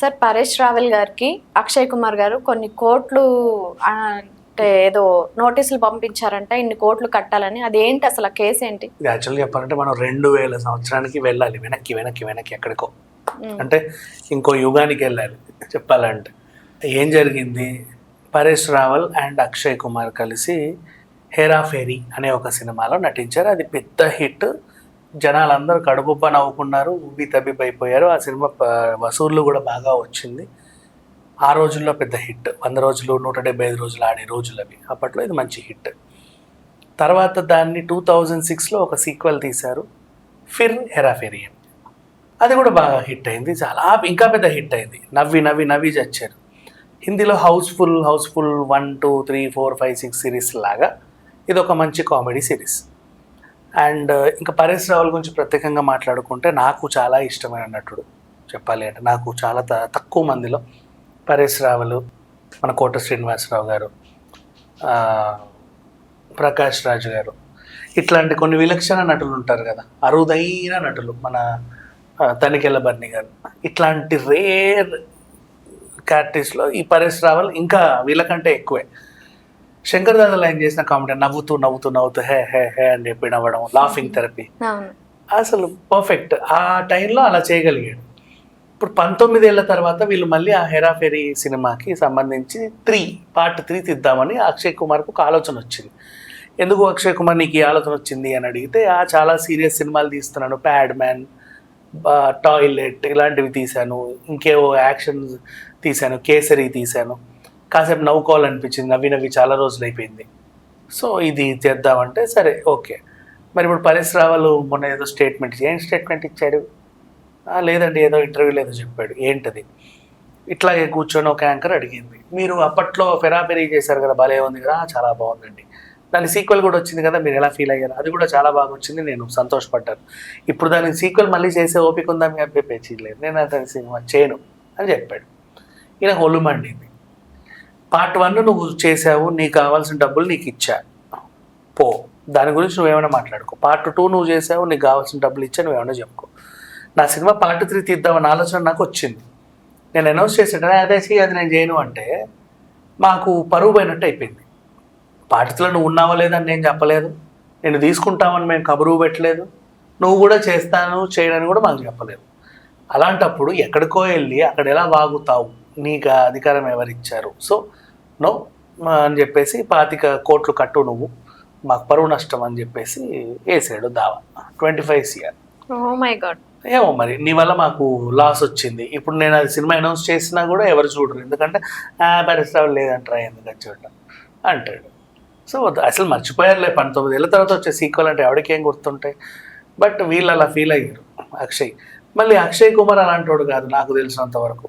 Sir Paresh రావెల్ గారికి అక్షయ్ కుమార్ గారు కొన్ని కోట్లు అంటే ఏదో నోటీసులు పంపించారంట ఇన్ని కోట్లు కట్టాలని. అది ఏంటి అసలు కేసు ఏంటి? యాక్చువల్గా చెప్పాలంటే మనం రెండు వేల సంవత్సరానికి వెళ్ళాలి వెనక్కి వెనక్కి వెనక్కి ఎక్కడికో. అంటే ఇంకో యుగానికి వెళ్ళాలి చెప్పాలంటే. ఏం జరిగింది? పరేష్ రావల్ అండ్ అక్షయ్ కుమార్ కలిసి హేరా ఫేరీ అనే ఒక సినిమాలో నటించారు. అది పెద్ద హిట్. జనాలందరూ కడుపుబ్బ నవ్వుకున్నారు ఉబ్బి తబ్బిబ్ ఆ సినిమా వసూళ్ళు కూడా బాగా వచ్చింది. ఆ రోజుల్లో పెద్ద హిట్. వంద రోజులు నూట డెబ్బై ఐదు రోజులు ఆడే రోజులు అవి. అప్పట్లో ఇది మంచి హిట్. తర్వాత దాన్ని టూ థౌజండ్ సిక్స్లో ఒక సీక్వెల్ తీశారు ఫిర్ హెరాఫెరియన్ అది కూడా బాగా హిట్ అయింది. చాలా ఇంకా పెద్ద హిట్ అయింది. నవ్వి నవ్వి నవ్వి చచ్చారు. హిందీలో Housefull Housefull one two three four five six series లాగా ఇది ఒక మంచి కామెడీ సిరీస్. అండ్ uh, ఇంకా పరేష్ రావుల గురించి ప్రత్యేకంగా మాట్లాడుకుంటే నాకు చాలా ఇష్టమైన నటుడు. చెప్పాలి అంటే నాకు చాలా త- తక్కువ మందిలో పరేష్ రావులు మన కోట శ్రీనివాసరావు గారు ప్రకాష్ రాజు గారు. ఇట్లాంటి కొన్ని విలక్షణ నటులు ఉంటారు కదా. అరుదైన నటులు మన తనికెళ్ళ బర్ని గారు. ఇట్లాంటి రేర్ క్యారెక్టర్స్లో ఈ పరేష్ రావల్ ఇంకా వీళ్ళకంటే ఎక్కువే. శంకర్ దాదాలు ఆయన చేసిన కామెడీ నవ్వుతూ నవ్వుతూ నవ్వుతూ హే హే హే అని చెప్పి నవ్వడం లాఫింగ్ థెరపీ అసలు పర్ఫెక్ట్ ఆ టైంలో అలా చేయగలిగాడు. ఇప్పుడు పంతొమ్మిది ఏళ్ళ తర్వాత వీళ్ళు మళ్ళీ ఆ హెరాఫెరీ సినిమాకి సంబంధించి త్రీ పార్ట్ త్రీ తీద్దామని అక్షయ్ కుమార్కు ఒక ఆలోచన వచ్చింది. ఎందుకు అక్షయ్ కుమార్ నీకు ఈ ఆలోచన వచ్చింది అని అడిగితే ఆ చాలా సీరియస్ సినిమాలు తీస్తున్నాను. ప్యాడ్ మ్యాన్ టాయిలెట్ ఇలాంటివి తీశాను. ఇంకేవో యాక్షన్ తీశాను. కేసరి తీశాను. కాసేపు నవ్వుకోవాలనిపించింది నవ్వి నవ్వి చాలా రోజులు అయిపోయింది సో ఇది చేద్దామంటే సరే ఓకే. మరి ఇప్పుడు పరేష్ రావాలు మొన్న ఏదో స్టేట్మెంట్ ఏం స్టేట్మెంట్ ఇచ్చాడు? లేదండి ఏదో ఇంటర్వ్యూలో ఏదో చెప్పాడు. ఏంటది? ఇట్లాగే కూర్చొని ఒక యాంకర్ అడిగింది. మీరు అప్పట్లో ఫెరాఫెరీ చేశారు కదా భలే ఉంది కదా చాలా బాగుందండి. దాని సీక్వెల్ కూడా వచ్చింది కదా మీరు ఎలా ఫీల్ అయ్యారు? అది కూడా చాలా బాగా వచ్చింది నేను సంతోషపడ్డాను. ఇప్పుడు దాని సీక్వెల్ మళ్ళీ చేసే ఓపిక ఉందా? మీ అబ్బాయి పేచి లేదు నేను అతని సినిమా చేయను అని చెప్పాడు. ఈయన ఒళ్ళు మండింది పార్ట్ వన్ నువ్వు చేసావు నీకు కావాల్సిన డబ్బులు నీకు ఇచ్చా. పో. దాని గురించి నువ్వేమైనా మాట్లాడుకో. పార్ట్ టూ నువ్వు చేసావు నీకు కావాల్సిన డబ్బులు ఇచ్చా నువ్వేమైనా చెప్పుకో. నా సినిమా పార్ట్ త్రీ తీద్దామని ఆలోచన నాకు వచ్చింది. నేను అనౌన్స్ చేసేట అదే చెయ్యి అది నేను చేయను అంటే మాకు పరువు పోయినట్టు అయిపోయింది. పార్ట్ త్రీలో నువ్వు ఉన్నావా లేదని నేను చెప్పలేదు. నేను తీసుకుంటామని మేము కబురు పెట్టలేదు. నువ్వు కూడా చేస్తాను చేయడని కూడా మాకు చెప్పలేదు. అలాంటప్పుడు ఎక్కడికో వెళ్ళి అక్కడ ఎలా వాగుతావు? నీకు అధికారం ఎవరిచ్చారు సో నో అని చెప్పేసి పాతిక కోట్లు కట్టు నువ్వు మాకు పరువు నష్టం అని చెప్పేసి వేసాడు దావా. Twenty five CR. ఏమో మరి నీ వల్ల మాకు లాస్ వచ్చింది. ఇప్పుడు నేను అది సినిమా అనౌన్స్ చేసినా కూడా ఎవరు చూడరు. ఎందుకంటే పరిశ్రమ లేదంటారా ఎందుకని చూడటం అంటాడు. సో అసలు మర్చిపోయారులే పంతొమ్మిది ఏళ్ళ తర్వాత వచ్చే సీక్వెల్ అంటే ఎవరికి ఏం గుర్తుంటాయి? బట్ వీళ్ళు అలా ఫీల్ అయ్యారు. అక్షయ్. మళ్ళీ అక్షయ్ కుమార్ అలాంటి వాడు కాదు నాకు తెలిసినంత వరకు.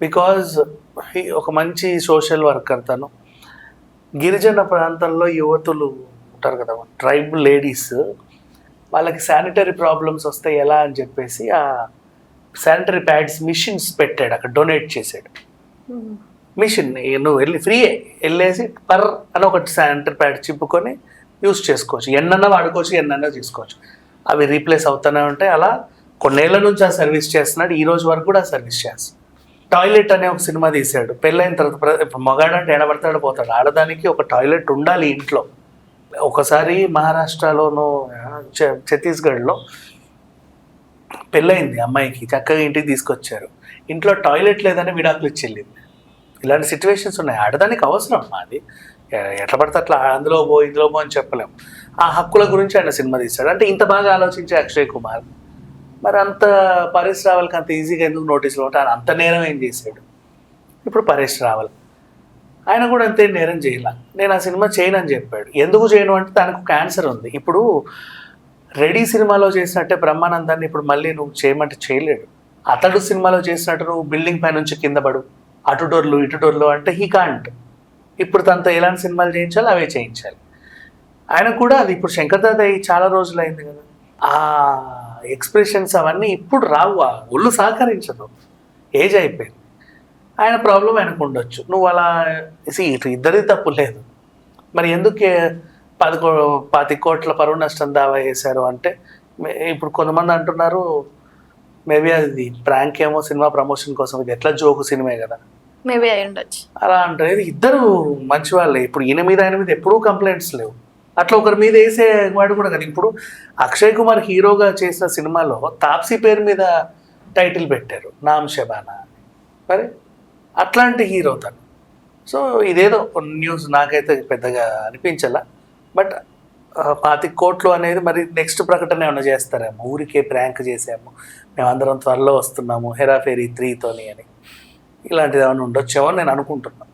బికాజ్ ఒక మంచి సోషల్ వర్కర్ తను. గిరిజన ప్రాంతంలో యువతులు ఉంటారు కదా ట్రైబల్ లేడీస్ వాళ్ళకి శానిటరీ ప్రాబ్లమ్స్ వస్తాయి ఎలా అని చెప్పేసి ఆ శానిటరీ ప్యాడ్స్ మిషన్స్ పెట్టాడు అక్కడ డొనేట్ చేశాడు. మిషన్ నువ్వు వెళ్ళి ఫ్రీయే వెళ్ళేసి పర్ అని ఒక శానిటరీ ప్యాడ్ చిప్పుకొని యూస్ చేసుకోవచ్చు. ఎన్నన్నా వాడుకోవచ్చు ఎన్నన్నా తీసుకోవచ్చు అవి రీప్లేస్ అవుతూనే ఉంటాయి. అలా కొన్నేళ్ళ నుంచి ఆ సర్వీస్ చేస్తున్నాడు ఈ రోజు వరకు కూడా ఆ సర్వీస్ చేస్తాడు టాయిలెట్ అనే ఒక సినిమా తీశాడు. పెళ్ళైన తర్వాత ఇప్పుడు మగాడంటే ఎడబడతాడు పోతాడు. ఆడదానికి ఒక టాయిలెట్ ఉండాలి ఇంట్లో. ఒకసారి మహారాష్ట్రలోనూ ఛత్తీస్గఢ్లో పెళ్ళయింది అమ్మాయికి చక్కగా ఇంటికి తీసుకొచ్చారు. ఇంట్లో టాయిలెట్ లేదని విడాకులు ఇచ్చెళ్ళింది. ఇలాంటి సిచ్యువేషన్స్ ఉన్నాయి. ఆడదానికి అవసరం అది ఎట్లా పడితే అట్లా అందులో పో ఇందులో పో అని చెప్పలేం. ఆ హక్కుల గురించి ఆయన సినిమా తీశాడు. అంటే ఇంత బాగా ఆలోచించే అక్షయ్ కుమార్ మరి అంత పరేష్ రావల్కి అంత ఈజీగా ఎందుకు నోటీసులు ఉంటాయి ఆయన అంత నేరం ఏం చేశాడు? ఇప్పుడు పరేష్ రావల్. ఆయన కూడా అంతే నేరం చేయాల. నేను ఆ సినిమా చేయను అని చెప్పాడు. ఎందుకు చేయను అంటే దానికి క్యాన్సర్ ఉంది. ఇప్పుడు రెడీ సినిమాలో చేసినట్టే బ్రహ్మానందాన్ని ఇప్పుడు మళ్ళీ నువ్వు చేయమంటే చేయలేడు. అతడు సినిమాలో చేసినట్టు నువ్వు బిల్డింగ్ పై నుంచి కింద పడు. అటు డోర్లు ఇటు డోర్లు అంటే హీ కాంట్ ఇప్పుడు తనతో ఎలాంటి సినిమాలు చేయించాలో అవే చేయించాలి. ఆయన కూడా అది ఇప్పుడు శంకర్ దాదయ్య చాలా రోజులు అయింది కదా. ఆ ఎక్స్ప్రెషన్స్ అవన్నీ ఇప్పుడు రావు ఆ ఒళ్ళు సహకరించదు. ఏజ్ అయిపోయింది. ఆయన ప్రాబ్లం ఆయనకు ఉండొచ్చు. నువ్వు అలా ఇటు ఇద్దరి తప్పు లేదు. మరి ఎందుకు పదకొ పాతి కోట్ల పరువు నష్టం దావా వేశారు అంటే మే- ఇప్పుడు కొంతమంది అంటున్నారు మేబీ అది ప్రాంక్ ఏమో సినిమా ప్రమోషన్ కోసం ఇది ఎట్లా జోకు సినిమా కదా. మేబీ అయి ఉండొచ్చు. అలా అంటే ఇద్దరు మంచి వాళ్ళే ఇప్పుడు ఈయన మీద ఆయన మీద ఎప్పుడూ కంప్లైంట్స్ లేవు. అట్లా ఒకరి మీద వేసే వాడు కూడా కానీ ఇప్పుడు అక్షయ్ కుమార్ హీరోగా చేసిన సినిమాలో తాప్సీ పేరు మీద టైటిల్ పెట్టారు నామ్ షబానా మరి అట్లాంటి హీరో తను. సో ఇదేదో న్యూస్ నాకైతే పెద్దగా అనిపించాల. బట్ పాతి కోట్లు అనేది మరి నెక్స్ట్ ప్రకటన ఏమైనా చేస్తారేమో? ఊరికే ప్రాంక్ చేసాము. మేమందరం త్వరలో వస్తున్నాము హెరాఫేరీ త్రీతోని అని. ఇలాంటిది ఏమైనా ఉండొచ్చేమో నేను అనుకుంటున్నాను